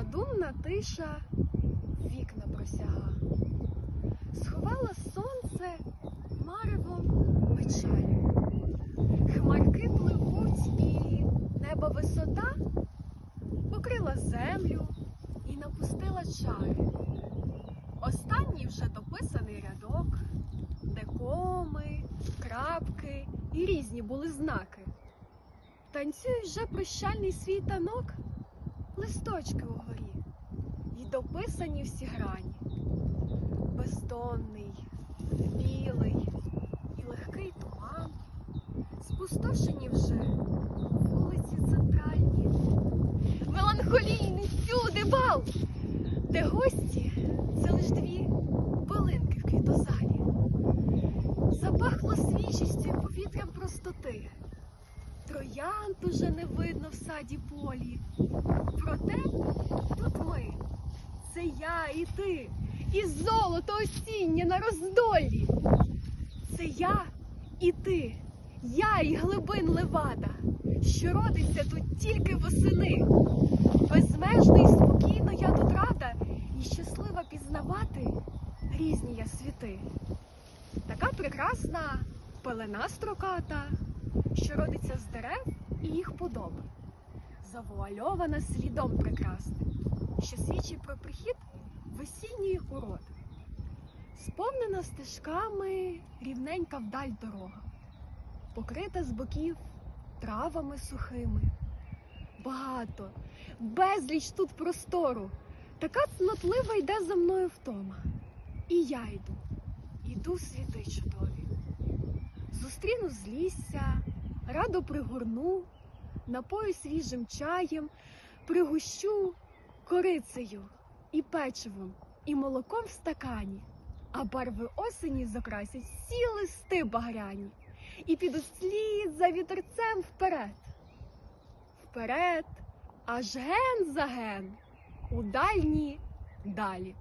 Задумна тиша вікна просяга, сховала сонце маревом печалі. Хмарки пливуть і неба висота покрила землю і напустила чари. Останній вже дописаний рядок, де коми, крапки і різні були знаки. Танцюють вже прощальний свій танок, листочки угорі, і дописані всі грані. Бездонний, білий і легкий туман, спустошені вже вулиці центральні, меланхолійний всюди бал, де гості це лиш дві билинки в квітозалі. Запахло свіжістю повітрям простоти. Троянд уже не видно в саді полі. Проте тут ми, це я і ти, і золото осіннє на роздолі. Це я і ти, я і глибин левада, що родиться тут тільки восени. Безмежно і спокійно я тут рада і щаслива пізнавати різні я світи. Така прекрасна пелена строката, що родиться з дерев і їх подоби, завуальована слідом прекрасним, що свідчить про прихід весінньої уроди. Сповнена стежками рівненька вдаль дорога, покрита з боків травами сухими. Багато, безліч тут простору, така цнотлива йде за мною втома. І я йду, іду світи чудові. Зустріну з лісся, радо пригорну, напою свіжим чаєм, пригущу корицею і печивом, і молоком в стакані, а барви осені закрасять всі листи багряні, і піду слід за вітерцем вперед. Вперед, аж ген за ген, у дальні далі.